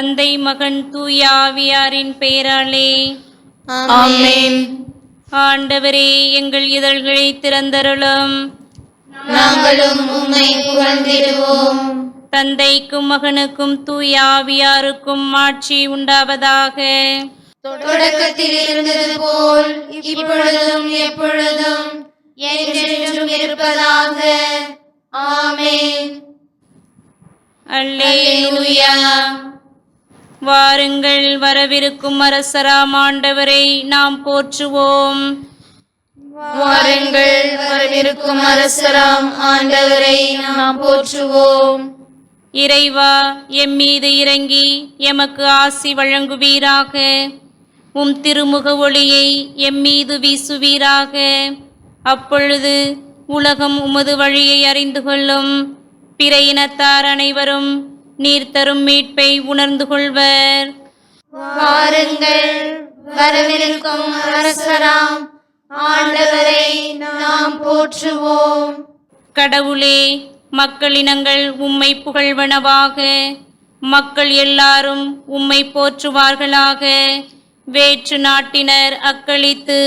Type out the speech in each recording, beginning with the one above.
தந்தை மகன் தூயாவியாரின் பெயராலே. ஆண்டவரே எங்கள் இதழ்களை திறந்தருளும். நாங்களும் உம்மை புகழ்ந்திடுவோம். தந்தைக்கும் மகனுக்கும் தூயாவியாருக்கும் ஆட்சி உண்டாவதாக. தொடக்கத்தில் இருந்தது போல் இப்பொழுதும் எப்பொழுதும் என்றென்றும் இருப்பதாக. ஆமென். அல்லேலூயா. வாருங்கள் வரவிருக்கும் அரசராம் ஆண்டவரை நாம் போற்றுவோம். வாருங்கள் வரவிருக்கும் அரசராம் ஆண்டவரை நாம் போற்றுவோம். இறைவா எம்மீது இறங்கி எமக்கு ஆசி வழங்குவீராக. உம் திருமுக ஒளியை எம்மீது வீசுவீராக. அப்பொழுது உலகம் உமது வழியை அறிந்து கொள்ளும். பிற இனத்தார் அனைவரும் நீர் தரும் மீட்பை உணர்ந்து கொள்வர். வாருங்கள் வரவிருக்கும் அரசராம் ஆண்டவரை நாம் போற்றுவோம். கடவுளே மக்களினங்கள் உம்மை புகழ்வனவாக மக்கள் எல்லாரும் உம்மை போற்றுவார்களாக. வேற்று நாட்டினர் அக்களித்து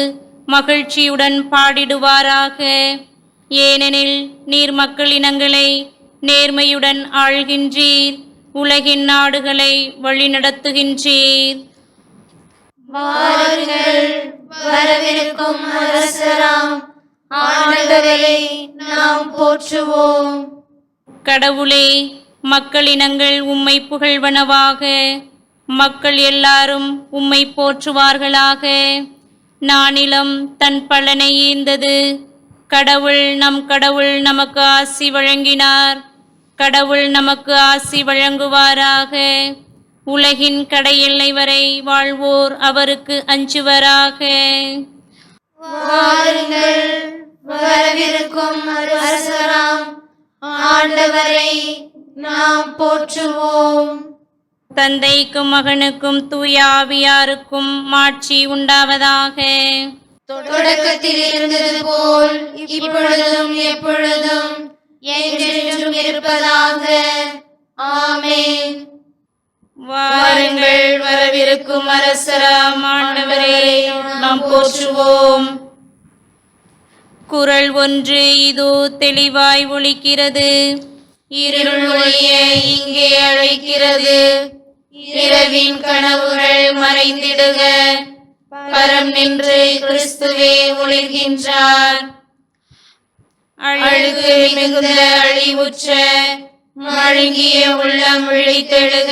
மகிழ்ச்சியுடன் பாடிடுவாராக. ஏனெனில் நீர் மக்களினங்களை நேர்மையுடன் ஆள்கின்றீர். உலகின் நாடுகளை வழிநடத்துகின்றீர். வாருங்கள் வரவிருக்கும் அரசராம். ஆண்டவரை நாம் போற்றுவோம். கடவுளே மக்களினங்கள் உம்மை புகழ்வனவாக. மக்கள் எல்லாரும் உம்மை போற்றுவார்களாக. நானிலம் தன் பலனை ஈந்தது கடவுள் நம் கடவுள் நமக்கு ஆசி வழங்கினார். கடவுள் நமக்கு ஆசி வழங்குவாராக. உலகின் கடையெல்லை வரை வாழ்வோர் அவருக்கு அஞ்சுவராக. வாருங்கள் வரவிருக்கும் அரசராம் ஆண்டவரை நாம் போற்றுவோம். தந்தைக்கும் மகனுக்கும் தூய ஆவியாருக்கும் மாட்சி உண்டாவதாக. தொடக்கத்தில் இருந்தது போல் இப்பொழுதும் எப்பொழுதும் என்றென்றும் இருப்பதாக. ஆமென். வாருங்கள் வரவிருக்கும் அரசராம் ஆண்டவரே நாம் போற்றுவோம். குரல் ஒன்று இதோ தெளிவாய் ஒலிக்கிறது. இருள் ஒளிய இங்கே அழைக்கிறது. இரவின் கனவுகள் மறைந்திடுக. பரம் நின்று கிறிஸ்துவே ஒளிர்கின்றார். அழுகு மிகுந்த அழிவுற்ற மழுங்கிய உள்ளம் விழித்தெழுக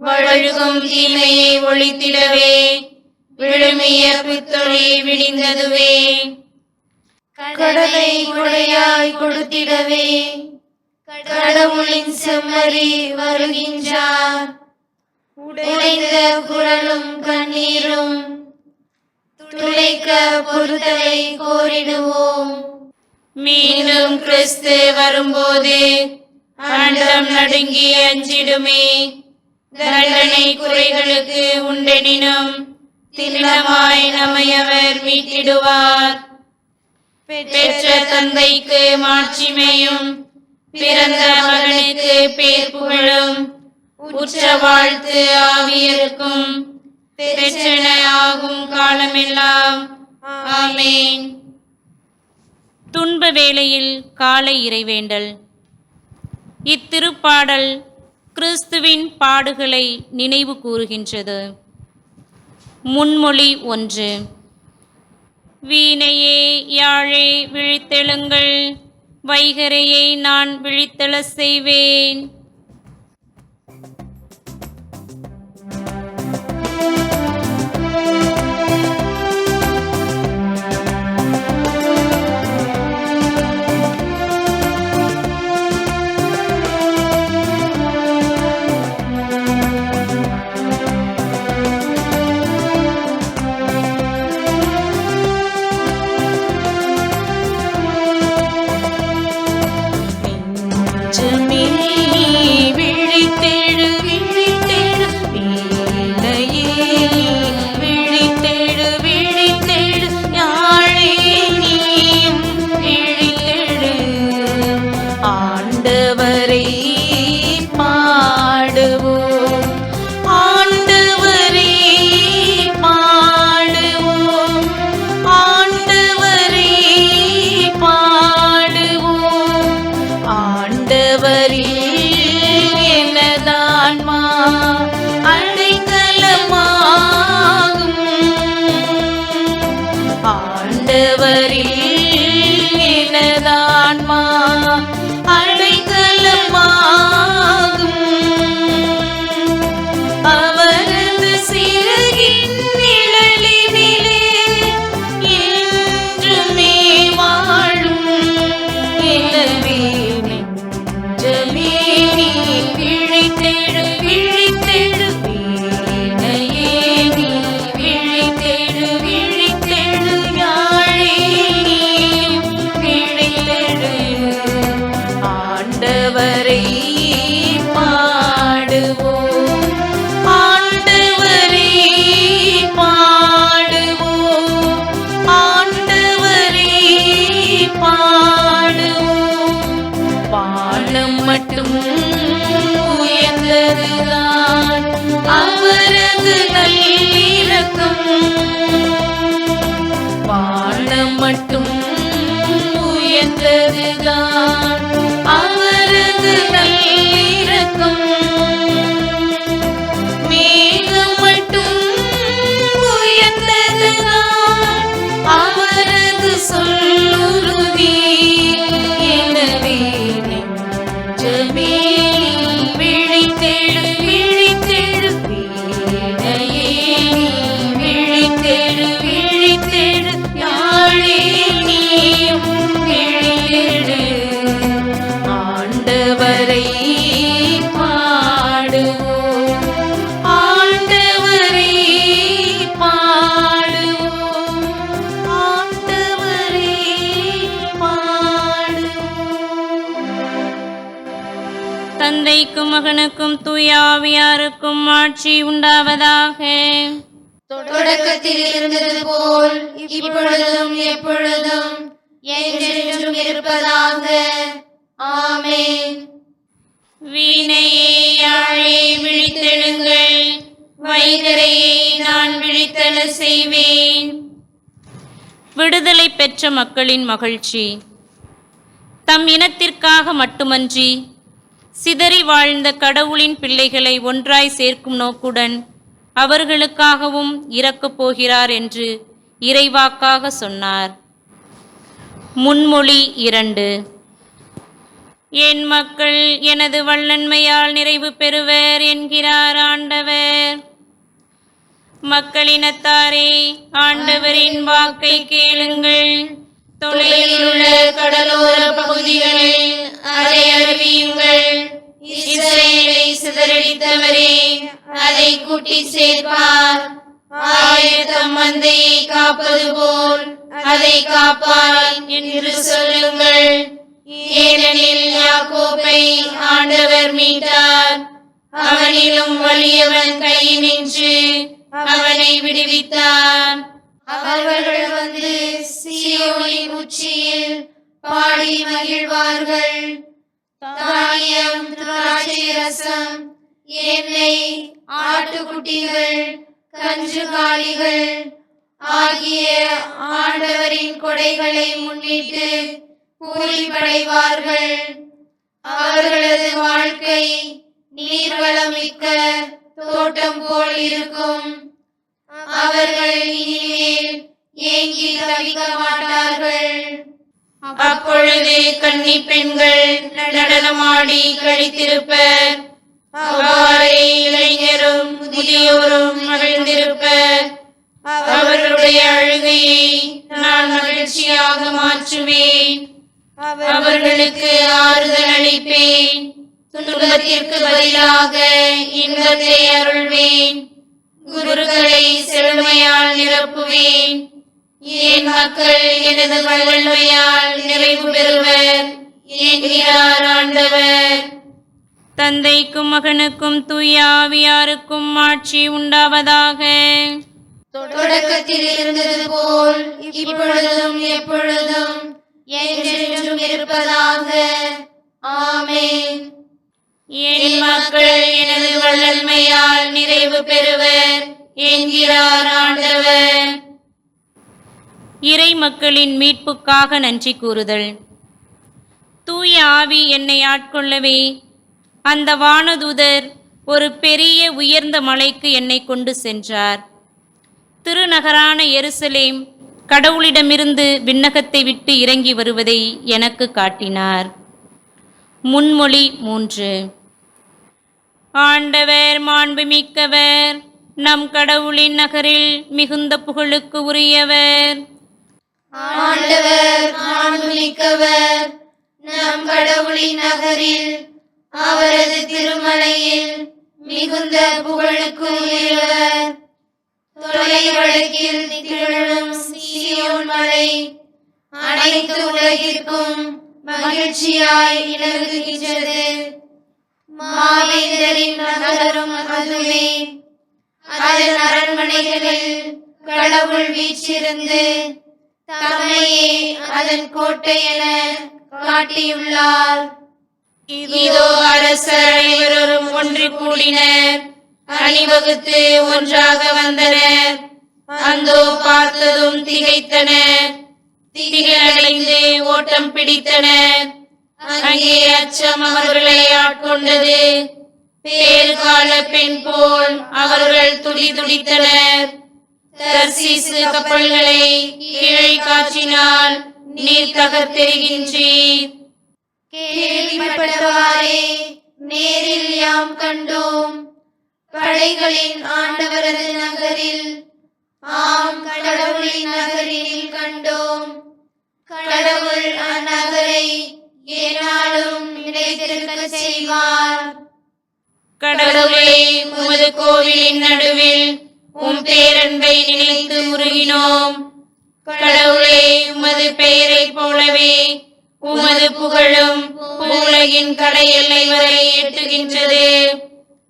வழுகும் தீமையை ஒழித்திடவே விழுமிய பித்தொழி விடிந்ததுவே. கடலை கொடையாய் கொடுத்திடவே கடவுளின் செம்மறி வருகின்றார். உடைந்த குரலும் கண்ணீரும் துளைக்க பொறுத்தலை கோரிடுவோம். மீண்டும் கிறிஸ்து வரும்போது ஆண்டம் நடுங்கி அஞ்சிடுமே. தண்டனை குறைகளுக்கு உண்டெனினும் திண்ணமாய் நம்மை அவர் மீட்டிடுவார். பெற்ற தந்தைக்கு மாட்சிமையும் பிறந்த மகனுக்கு பேர் புகழும் உற்ற வாழ்த்து ஆவியருக்கும் பெற்றன ஆகும் காலமெல்லாம். ஆமேன். துன்ப வேளையில் காலை இறைவேண்டல். இத்திருப்பாடல் கிறிஸ்துவின் பாடுகளை நினைவு கூறுகின்றது. முன்மொழி ஒன்று. வீணையே யாழே விழித்தெழுங்கள் வைகரையை நான் விழித்தெழ செய்வேன். மட்டும் உயர்ந்ததுதான். மகனுக்கும் தூயாவியாருக்கும் ஆட்சி உண்டாவதாக. தொடக்கத்தில் இருந்தது போல் இப்பொழுதும் எப்பொழுதும் என்றென்றும் இருப்பதாக. ஆமென். வீணையே யாழே விழித்தெழுங்கள் வைகரையை நான் விழித்தெழ செய்வேன். விடுதலை பெற்ற மக்களின் மகிழ்ச்சி தம் இனத்திற்காக மட்டுமன்றி சிதறி வாழ்ந்த கடவுளின் பிள்ளைகளை ஒன்றாய் சேர்க்கும் நோக்குடன் அவர்களுக்காகவும் இறக்கப் போகிறார் என்று இறைவாக்காக சொன்னார். முன்மொழி இரண்டு. என் மக்கள் எனது வல்லன்மையால் நிறைவு பெறுவர் என்கிறார் ஆண்டவர். மக்களினத்தாரே ஆண்டவரின் வாக்கை கேளுங்கள். தொலைவில் உள்ள கடலோர பகுதிகளில் அதை அறிவியுங்கள் இஸ்ரேலை சிதறடித்தவரே அதை கூட்டி சேர்ப்பார். ஆயத்தம் மந்தையை காப்பது போல் அதை காப்பார் என்று சொல்லுங்கள். ஏனெனில் யாக்கோப்பை ஆண்டவர் மீட்டார். அவனிலும் வலியவன் கையினின்று அவனை விடுவித்தார். அவர்கள் வந்து சியோனின் உச்சியில் பாடி மகிழ்வார்கள். தானியம் திராட்சை ரசம் எண்ணெய் ஆட்டுக்குட்டிகள் கன்றுகாலிகள் ஆகிய ஆண்டவரின் கொடைகளை முன்னிட்டு பூரிப்படைவார்கள். அவர்களது வாழ்க்கை நீர்வளமிக்க தோட்டம் போல் இருக்கும். அவர்கள் இனிமேல் ஏங்கி தவிக்க மாட்டார்கள் அப்பொழுது கன்னி பெண்கள் நடனமாடி கழித்திருப்பர் அவ்வாறே இளைஞரும் முதியோரும் மகிழ்ந்திருப்பர் அவர்களுடைய அழுகையை நான் மகிழ்ச்சியாக மாற்றுவேன். அவர்களுக்கு ஆறுதல் அளிப்பேன். துன்பத்திற்கு பதிலாக இன்பத்தை அருள்வேன். குருக்களை செழுமையால் நிரப்புவேன். என் மக்கள் எனது வல்லமையால் நிறைவு பெறுவர். என்கிறார் ஆண்டவர். தந்தைக்கும் மகனுக்கும் தூயாவியாருக்கும் ஆட்சி உண்டாவதாக. தொடக்கத்தில் இருந்தது போல் இப்பொழுதும் எப்பொழுதும் என்றென்றும் இருப்பதாக. ஆமென். என் மக்கள் எனது வல்லன்மையால் நிறைவு பெறுவர் என்கிறார் ஆண்டவர். இறை மக்களின் மீட்புக்காக நன்றி கூறுதல். தூய ஆவி என்னை ஆட்கொள்ளவே அந்த வானதூதர் ஒரு பெரிய உயர்ந்த மலைக்கு என்னை கொண்டு சென்றார். திருநகரான எருசலேம் கடவுளிடமிருந்து விண்ணகத்தை விட்டு இறங்கி வருவதை எனக்கு காட்டினார். முன்மொழி மூன்று. ஆண்டவர் மாண்புமிக்கவர் நம் கடவுளின் நகரில் மிகுந்த புகழுக்கு உரியவர். ஆண்டவர் மாண்புமிக்கவர் நம் கடவுளின் நகரில் அவரது திருமலையில் மிகுந்த புகழுக்குரியவர் தொலை வழக்கில் திகழும் சீயோன் மலை அனைத்து உலகிற்கும் மகிழ்ச்சியாய் விளங்குகின்றது மாவேந்தரின் நகரும் அதுவே அதன் அரண்மனைகளில் கடவுள் வீச்சிருந்து தம்மையே அதன் கோட்டை என காட்டியுள்ளார். இதோ அரசர் அனைவரும் ஒன்று கூடினர் அணிவகுத்து ஒன்றாக வந்தனர் அந்தோ பார்த்ததும் திகைத்தனர் திகழடைந்து ஓட்டம் பிடித்தனர் அங்கே அச்சம் அவர்களை ஆட்கொண்டது. பேறுகால பெண் போல் அவர்கள் துடி துடித்தனர். தர்சீசு கப்பல்களை கீழே காற்றினால் நீர் தகர்த்தெறிகின்றீர். கேள்விப்பட்டவாறே நேரில் யாம் கண்டோம். படைகளின் ஆண்டவரது நகரில் ஆம் கடவுளின் நகரில் கண்டோம். கடவுள் இருக்க செய்வார். கடவுளே உமது கோவிலின் நடுவில் உம் பேரன்பை நினைத்து உருகினோம். கடவுளே உமது பெயரை போலவே உமது புகழும் உலகின் கடை எல்லை வரை எட்டுகின்றது.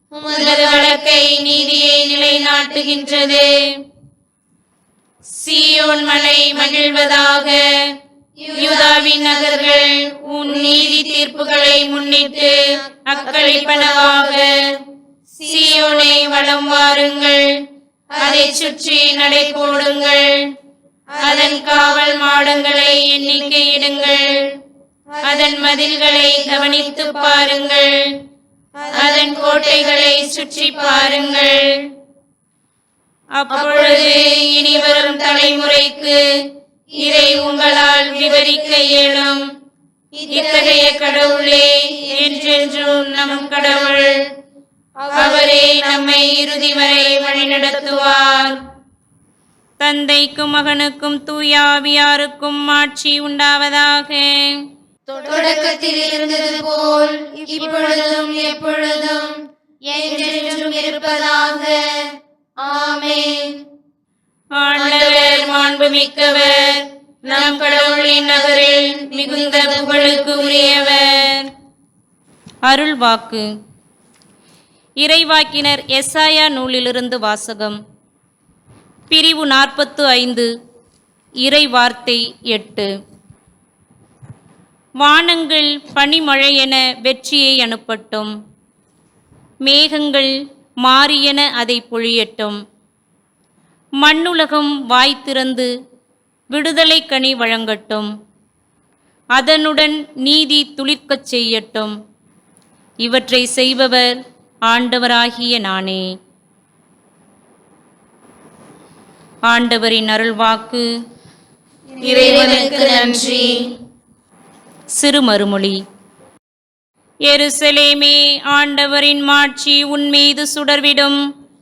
உமது வழக்கை நீதியை நிலைநாட்டுகின்றது. சீயோன் மலை மகிழ்வதாக யூதாவின் நகர்கள் உன் நீதி தீர்ப்புகளை முன்னிட்டு அக்களிப்பனவாக. சீயோனை வளம் வாருங்கள். அதைச் சுற்றி நடை போடுங்கள். அதன் காவல் மாடங்களை எண்ணிக்கையிடுங்கள். அதன் மதில்களை கவனித்து பாருங்கள். அதன் கோட்டைகளை சுற்றி பாருங்கள். அப்பொழுது இனி வரும் தலைமுறைக்கு இதை உங்களால் விவரிக்க இயலும். இத்தகைய கடவுளே என்றென்றும் நம் கடவுள் அவரே நம்மை இறுதி வரை வழிநடத்துவார் தந்தைக்கும் மகனுக்கும் தூயாவியாருக்கும் ஆட்சி உண்டாவதாக. தொடக்கத்தில் இருந்தது போல் இப்பொழுதும் எப்பொழுதும் என்றென்றும் இருப்பதாக. ஆமேன். ஆண்டவர் மாண்புமிக்கவர். நம் கடவுளின் நகரில் மிகுந்த புகழுக்கு உரியவர். அருள் வாக்கு இறைவாக்கினர் எஸ்ஆயா நூலிலிருந்து வாசகம். பிரிவு நாற்பத்து ஐந்து இறை வார்த்தை எட்டு. வானங்கள் பனிமழை என வெற்றியை அனுப்பட்டும். மேகங்கள் மாறியென அதை பொழியட்டும். மண்ணுலகம் வாய் திறந்து விடுதலை கனி வழங்கட்டும். அதனுடன் நீதி துளிர்க்கச் செய்யட்டும். இவற்றை செய்பவர் ஆண்டவராகிய நானே. ஆண்டவரின் அருள்வாக்கு இறைவனுக்கு நன்றி. சிறு மறுமொழி. எருசலேமே ஆண்டவரின் மாட்சி உன்மீது சுடர்விடும்.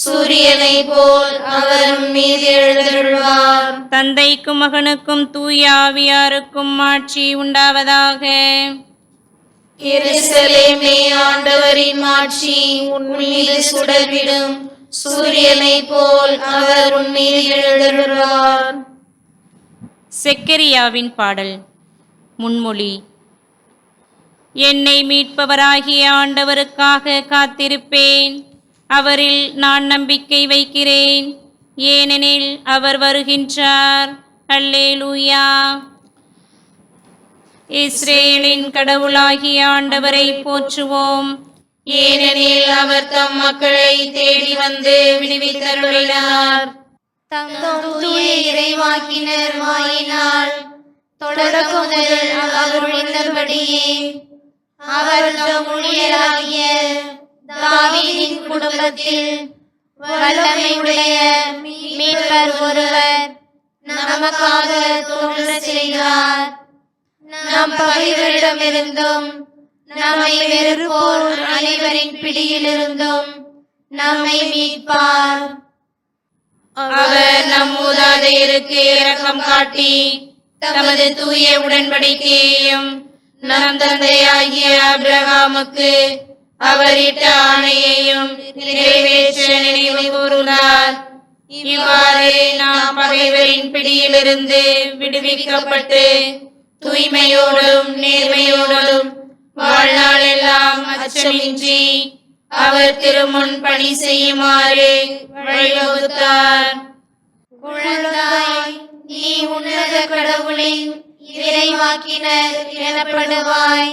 சூரியனை போல் அவர் மீது எழுந்தருள்வார் தந்தைக்கும் மகனுக்கும் தூய ஆவியாருக்கும் ஆட்சி உண்டாவதாக. எருசலேமே ஆண்டவரின் மாட்சி உன் மீது சுடர்விடும். சூரியனை போல் அவர் உன் மீது எழுந்தருள்வார் செக்கரியாவின் பாடல் முன்மொழி. என்னை மீட்பவராகிய ஆண்டவருக்காக காத்திருப்பேன். அவரில் நான் நம்பிக்கை வைக்கிறேன். ஏனெனில் அவர் வருகின்றார். அல்லே லூயா இஸ்ரேலின் கடவுளாகிய ஆண்டவரை போற்றுவோம். ஏனெனில் அவர் தம் மக்களை தேடி வந்து விடுவித்தருளினார். தம் தூய இறைவாக்கினர் வாயினால் தொடக்கம் முதல் அவர் அவர் தம் ஊழியராகிய குடும்பத்தில் வல்லமையுடைய மீட்பர் ஒருவர் நமக்காக தோன்ற செய்தார் நம் பகைவரிடமிருந்தும் நம்மை வெறுப்போர் அனைவரின் பிடியிலிருந்தும் நம்மை மீட்பார். அவர் நம் மூதாதையருக்கு இரக்கம் காட்டி தமது தூய உடன்படிக்கையையும் நம் தந்தையாகிய அப்ரஹாமுக்கு அவரிட்ட ஆணையையும் நிறைவேற்ற நினைவு கூர்ந்தார் இவ்வாறு நாம் பகைவரின் பிடியிலிருந்து விடுவிக்கப்பட்டு தூய்மையோடும் நேர்மையோடும் வாழ்நாளெல்லாம் அச்சமின்றி அவர் திருமுன் பணி செய்யுமாறு வழிவகுத்தார். குழந்தாய் நீ உன்னத கடவுளின் இறைவாக்கினர் எனப்படுவாய்.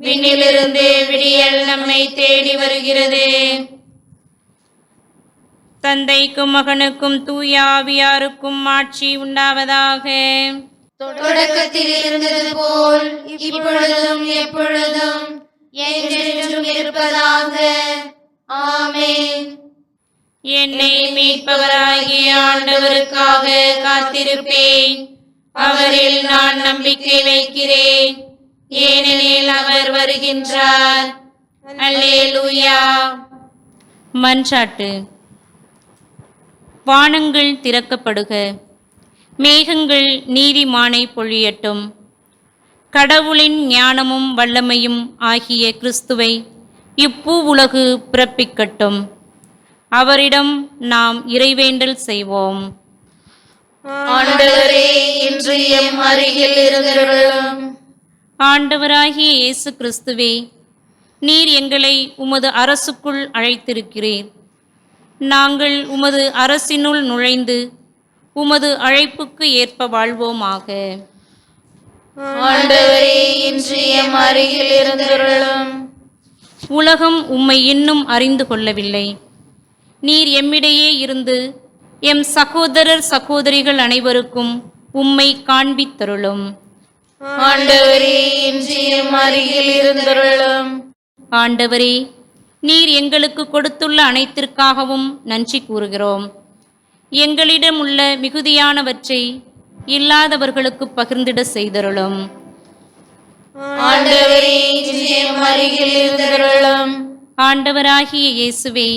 விண்ணிலிருந்து விடியல் நம்மை தேடி வருகிறது. தந்தைக்கும் மகனுக்கும் தூய ஆவியாருக்கும் ஆட்சி உண்டாவதாக. தொடக்கத்தில் இருந்தது போல் இப்பொழுதும் எப்பொழுதும் என்றென்றும் இருப்பதாக. ஆமென். என்னை மீட்பவராகிய ஆண்டவருக்காக காத்திருப்பேன். அவரில் நான் நம்பிக்கை வைக்கிறேன். ஏனெனில் அவர் வருகின்றார். மன்றாட்டு வானங்கள் திறக்கப்படுக. மேகங்கள் நீதிமானை பொழியட்டும். கடவுளின் ஞானமும் வல்லமையும் ஆகிய கிறிஸ்துவை இப்பூ உலகு பிறப்பிக்கட்டும். அவரிடம் நாம் இறைவேண்டல் செய்வோம். ஆண்டவரே இன்று எம் அருகில் இருந்தருளும். ஆண்டவராகிய இயேசு கிறிஸ்துவே நீர் எங்களை உமது அரசுக்குள் அழைத்திருக்கிறீர். நாங்கள் உமது அரசினுள் நுழைந்து உமது அழைப்புக்கு ஏற்ப வாழ்வோமாக. ஆண்டவரே இன்று எம் அருகில் இருந்தருளும். உலகம் உம்மை இன்னும் அறிந்து கொள்ளவில்லை. நீர் எம்மிடையே இருந்து எம் சகோதரர் சகோதரிகள் அனைவருக்கும் உம்மை காண்பித்தருளும். ஆண்டவரே இன்று எம் அருகில் இருந்தருளும். ஆண்டவரே நீர் எங்களுக்கு கொடுத்துள்ள அனைத்திற்காகவும் நன்றி கூறுகிறோம். எங்களிடம் உள்ள மிகுதியானவற்றை இல்லாதவர்களுக்கு பகிர்ந்திட செய்தருளும். ஆண்டவராகிய இயேசுவே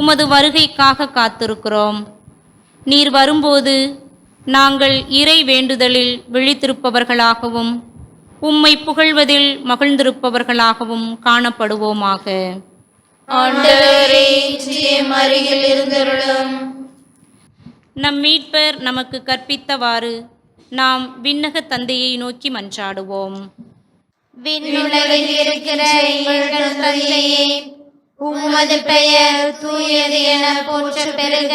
உமது வருகைக்காக காத்திருக்கிறோம். நீர் வரும்போது நாங்கள் இறை வேண்டுதலில் விழித்திருப்பவர்களாகவும் உம்மை புகழ்வதில் மகிழ்ந்திருப்பவர்களாகவும் காணப்படுவோமாக. நம் மீட்பர் நமக்கு கற்பித்தவாறு நாம் விண்ணக தந்தையை நோக்கி மன்றாடுவோம். விண்ணுலகில் இருக்கிற எங்கள் தந்தையே உமது பெயர் தூயது என போற்ற பெருக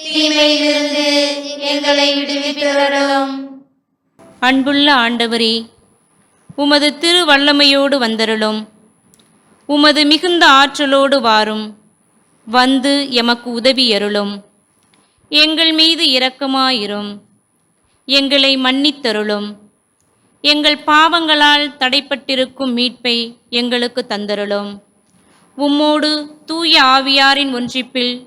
தீமையிலிருந்து எங்களை விடுவித்தரலும் அன்புள்ள ஆண்டவரே உமது திரு வல்லமையோடு வந்தருளும். உமது மிகுந்த ஆற்றலோடு வாரும். வந்து எமக்கு உதவியருளும் எங்கள் மீது இரக்கமாயிரும். எங்களை மன்னித்தருளும். எங்கள் பாவங்களால் தடைப்பட்டிருக்கும் மீட்பை எங்களுக்கு தந்தருளும். உம்மோடு தூய ஆவியாரின் ஒன்றிப்பில்